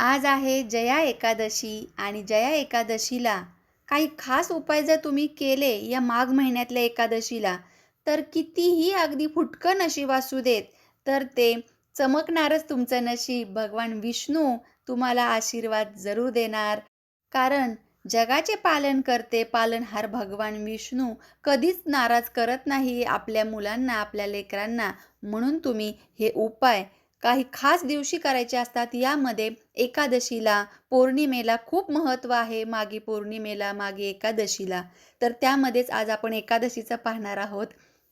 आज आहे जया एकादशी आणि जया एकादशीला काही खास उपाय जर तुम्ही केले या माघ महिन्यातल्या एकादशीला तर कितीही अगदी फुटकं नशीब असू देत तर ते चमकणारच तुमचं नशीब. भगवान विष्णू तुम्हाला आशीर्वाद जरूर देणार. कारण जगाचे पालन करते पालनहार भगवान विष्णू कधीच नाराज करत नाही आपल्या मुलांना आपल्या लेकरांना. म्हणून तुम्ही हे उपाय काही खास दिवशी करायचे असतात यामध्ये एकादशीला पौर्णिमेला खूप महत्त्व आहे मागे पौर्णिमेला मागे एकादशीला. तर त्यामध्येच आज आपण एकादशीचं पाहणार आहोत.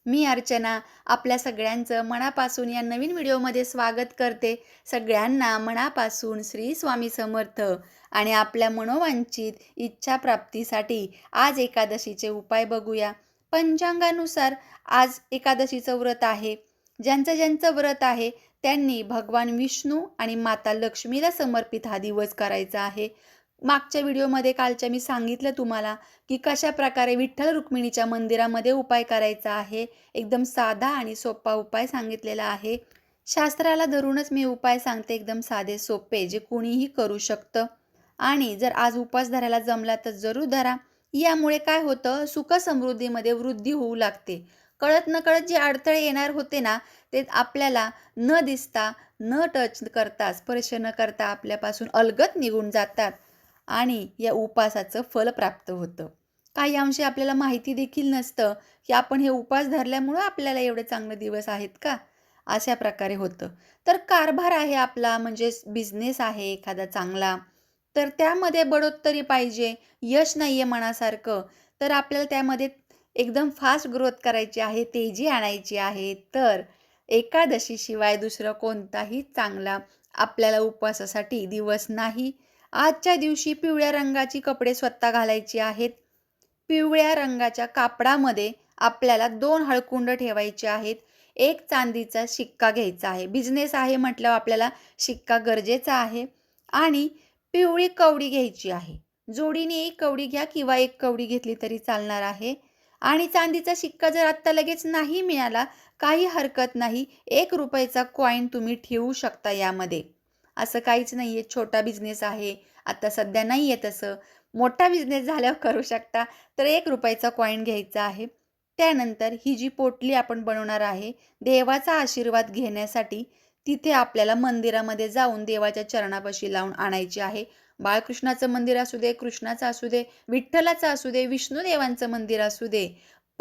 मी अर्चना आपल्या सगळ्यांचं मनापासून या नवीन व्हिडिओमध्ये स्वागत करते. सगळ्यांना मनापासून श्री स्वामी समर्थ आणि आपल्या मनोवांचित इच्छा प्राप्तीसाठी आज एकादशीचे उपाय बघूया. पंचांगानुसार आज एकादशीचं व्रत आहे. ज्यांचं ज्यांचं व्रत आहे त्यांनी भगवान विष्णू आणि माता लक्ष्मीला समर्पित हा दिवस करायचा आहे. मागच्या व्हिडिओमध्ये कालच्या मी सांगितलं तुम्हाला की कशा प्रकारे विठ्ठल रुक्मिणीच्या मंदिरामध्ये उपाय करायचा आहे. एकदम साधा आणि सोपा उपाय सांगितलेला आहे. शास्त्राला धरूनच मी उपाय सांगते एकदम साधे सोपे जे कुणीही करू शकतं. आणि जर आज उपास धरायला जमला तर जरूर धरा. यामुळे काय होतं सुख समृद्धीमध्ये वृद्धी होऊ लागते. कळत न कळत जे अडथळे येणार होते ना ते आपल्याला न दिसता न टच करता स्पर्श न करता आपल्यापासून अलगत निघून जातात आणि या उपासाचं फल प्राप्त होतं. काही अंशी आपल्याला माहिती देखील नसतं की आपण हे उपास धरल्यामुळं आपल्याला एवढे चांगले दिवस आहेत का? अशा प्रकारे होतं. तर कारभार आहे आपला म्हणजे बिझनेस आहे एखादा चांगला तर त्यामध्ये बढोत्तरी पाहिजे यश नाही आहे मनासारखं तर आपल्याला त्यामध्ये एकदम फास्ट ग्रोथ करायची आहे तेजी आणायची आहे तर एकादशीशिवाय दुसरं कोणताही चांगला आपल्याला उपवासासाठी दिवस नाही. आजच्या दिवशी पिवळ्या रंगाची कपडे स्वतः घालायची आहेत. पिवळ्या रंगाच्या कापडामध्ये आपल्याला दोन हळकुंड ठेवायचे आहेत. एक चांदीचा शिक्का घ्यायचा आहे. बिझनेस आहे म्हटल्यावर आपल्याला शिक्का गरजेचा आहे. आणि पिवळी कवडी घ्यायची आहे. जोडीने एक कवडी घ्या किंवा एक कवडी घेतली तरी चालणार आहे. आणि चांदीचा शिक्का जर आत्ता लगेच नाही मिळाला काही हरकत नाही. एक रुपयाचा कॉईन तुम्ही ठेवू शकता यामध्ये. असं काहीच नाही आहे छोटा बिझनेस आहे. आता सध्या नाही आहे तसं. मोठा बिझनेस झाल्यावर करू शकता. तर एक रुपयाचा कॉईन घ्यायचा आहे. त्यानंतर ही जी पोटली आपण बनवणार आहे देवाचा आशीर्वाद घेण्यासाठी तिथे आपल्याला मंदिरामध्ये जाऊन देवाच्या चरणापाशी लावून आणायची आहे. बाळकृष्णाचं मंदिर असू दे कृष्णाचं असू दे विठ्ठलाचं असू दे विष्णुदेवांचं मंदिर असू दे.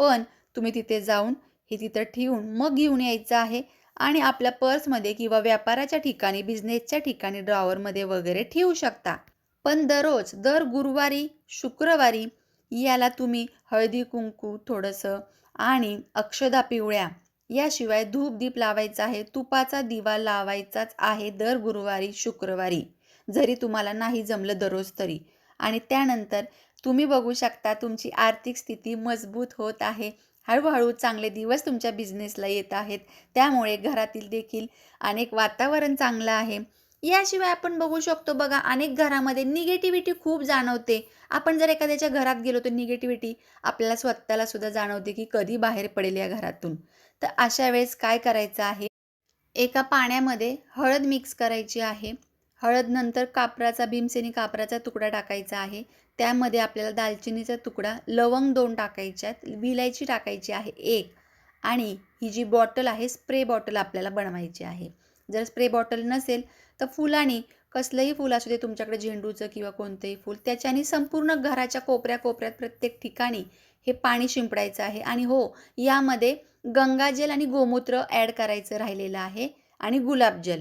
पण तुम्ही तिथे जाऊन हे तिथं ठेवून मग घेऊन यायचं आहे आणि आपल्या पर्समध्ये किंवा व्यापाराच्या ठिकाणी बिझनेसच्या ठिकाणी ड्रॉवरमध्ये वगैरे ठेवू शकता. पण दररोज दर गुरुवारी शुक्रवारी याला तुम्ही हळदी कुंकू थोडंसं आणि अक्षदा पिवळ्या याशिवाय धूप दीप लावायचा आहे तुपाचा दिवा लावायचाच आहे दर गुरुवारी शुक्रवारी. जरी तुम्हाला नाही जमलं दररोज तरी. आणि त्यानंतर तुम्ही बघू शकता तुमची आर्थिक स्थिती मजबूत होत आहे. हळूहळू चांगले दिवस तुमच्या बिझनेसला येत आहेत. त्यामुळे घरातील देखील अनेक वातावरण चांगलं आहे. याशिवाय आपण बघू शकतो बघा अनेक घरामध्ये निगेटिव्हिटी खूप जाणवते. आपण जर एखाद्याच्या घरात गेलो तर निगेटिव्हिटी आपल्याला स्वतःला सुद्धा जाणवते की कधी बाहेर पडेल या घरातून. तर अशा वेळेस काय करायचं आहे? एका पाण्यामध्ये हळद मिक्स करायची आहे. हळद नंतर कापराचा भीमसेनी कापराचा तुकडा टाकायचा आहे. त्यामध्ये आपल्याला दालचिनीचा तुकडा लवंग दोन टाकायच्या आहेत विलायची टाकायची आहे एक. आणि ही जी बॉटल आहे स्प्रे बॉटल आपल्याला बनवायची आहे. जर स्प्रे बॉटल नसेल तर फुलाने कसलंही फूल असू दे तुमच्याकडे झेंडूचं किंवा कोणतंही फूल त्याच्याने संपूर्ण घराच्या कोपऱ्या कोपऱ्यात प्रत्येक ठिकाणी हे पाणी शिंपडायचं आहे. आणि हो यामध्ये गंगाजल आणि गोमूत्र ॲड करायचं राहिलेलं आहे. आणि गुलाबजल.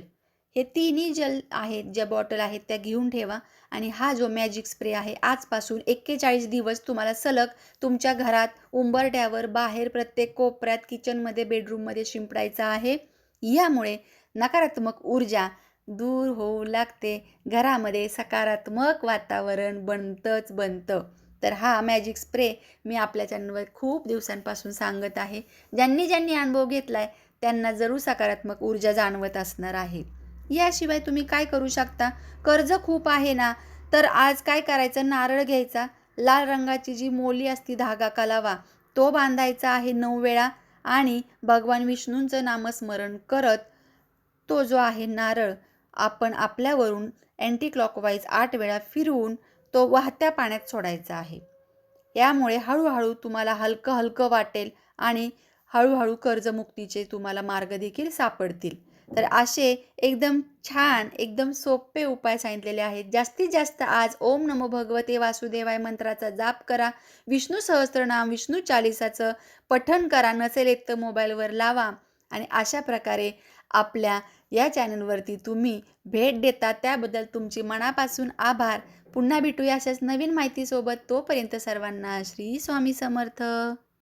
हे तिन्ही जल आहेत ज्या बॉटल आहेत त्या घेऊन ठेवा. आणि हा जो मॅजिक स्प्रे आहे आजपासून एक्केचाळीस दिवस तुम्हाला सलग तुमच्या घरात उंबरट्यावर बाहेर प्रत्येक कोपऱ्यात किचनमध्ये बेडरूममध्ये शिंपडायचा आहे. यामुळे नकारात्मक ऊर्जा दूर होऊ लागते. घरामध्ये सकारात्मक वातावरण बनतंच बनतं. तर हा मॅजिक स्प्रे मी आपल्या चॅनलवर खूप दिवसांपासून सांगत आहे. ज्यांनी ज्यांनी अनुभव घेतला आहे त्यांना जरूर सकारात्मक ऊर्जा जाणवत असणार आहे. याशिवाय तुम्ही काय करू शकता? कर्ज खूप आहे ना? तर आज काय करायचं? नारळ घ्यायचा. लाल रंगाची जी मोली असती धागा कलावा तो बांधायचा आहे नऊ वेळा आणि भगवान विष्णूंचं नामस्मरण करत तो जो आहे नारळ आपण आपल्यावरून अँटी क्लॉकवाईज आठ वेळा फिरवून तो वाहत्या पाण्यात सोडायचा आहे. यामुळे हळूहळू तुम्हाला हलकं हलकं वाटेल आणि हळूहळू कर्जमुक्तीचे तुम्हाला मार्ग देखील सापडतील. तर असे एकदम छान एकदम सोपे उपाय सांगितलेले आहेत. जास्तीत जास्त आज ओम नमो भगवते वासुदेवाय मंत्राचा जाप करा. विष्णू सहस्त्रनाम विष्णू चालिसाचं पठण करा. नसेल एक तर मोबाईलवर लावा. आणि अशा प्रकारे आपल्या या चॅनलवरती तुम्ही भेट देता. त्याबद्दल तुमची मनापासून आभार. पुन्हा भेटूया अशाच नवीन माहितीसोबत. तोपर्यंत सर्वांना श्री स्वामी समर्थ.